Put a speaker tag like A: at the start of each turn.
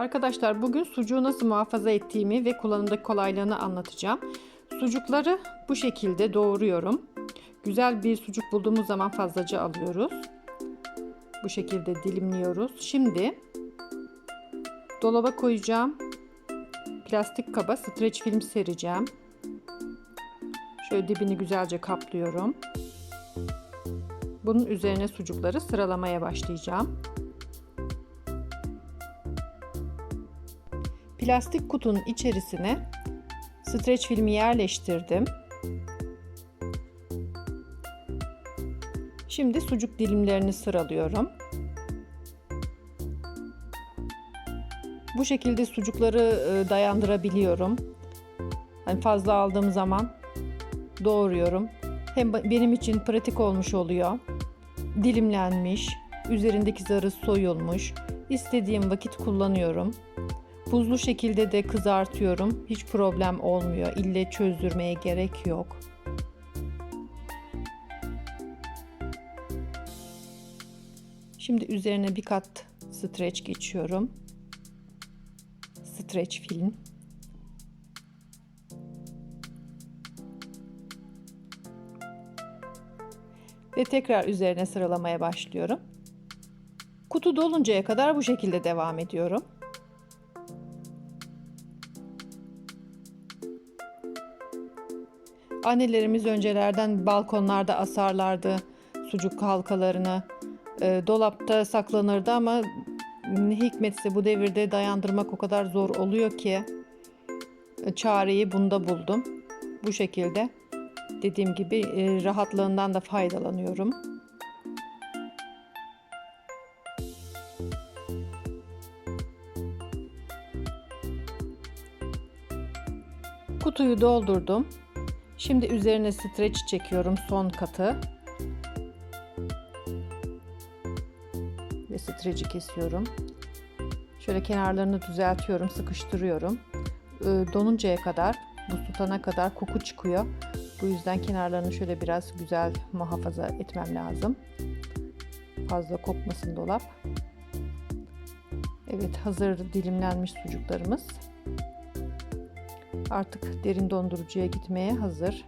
A: Arkadaşlar bugün sucuğu nasıl muhafaza ettiğimi ve kullanımdaki kolaylığını anlatacağım. Sucukları bu şekilde doğruyorum. Güzel bir sucuk bulduğumuz zaman fazlaca alıyoruz. Bu şekilde dilimliyoruz. Şimdi dolaba koyacağım. Plastik kaba streç film sereceğim. Şöyle dibini güzelce kaplıyorum. Bunun üzerine sucukları sıralamaya başlayacağım. Plastik kutunun içerisine streç filmi yerleştirdim. Şimdi sucuk dilimlerini sıralıyorum. Bu şekilde sucukları dayandırabiliyorum. Hani fazla aldığım zaman doğruyorum. Hem benim için pratik olmuş oluyor. Dilimlenmiş, üzerindeki zarı soyulmuş. İstediğim vakit kullanıyorum. Buzlu şekilde de kızartıyorum. Hiç problem olmuyor. İlle çözdürmeye gerek yok. Şimdi üzerine bir kat streç geçiyorum. Streç film. Ve tekrar üzerine sıralamaya başlıyorum. Kutu doluncaya kadar bu şekilde devam ediyorum. Annelerimiz öncelerden balkonlarda asarlardı sucuk halkalarını. E, dolapta saklanırdı ama ne hikmetse bu devirde dayandırmak o kadar zor oluyor ki e, çareyi bunda buldum. Bu şekilde dediğim gibi e, rahatlığından da faydalanıyorum. Kutuyu doldurdum. Şimdi üzerine streç çekiyorum son katı. Ve streci kesiyorum. Şöyle kenarlarını düzeltiyorum, sıkıştırıyorum. Donuncaya kadar, bu tutana kadar koku çıkıyor. Bu yüzden kenarlarını şöyle biraz güzel muhafaza etmem lazım. Fazla kokmasın dolap. Evet hazır dilimlenmiş sucuklarımız. Artık derin dondurucuya gitmeye hazır.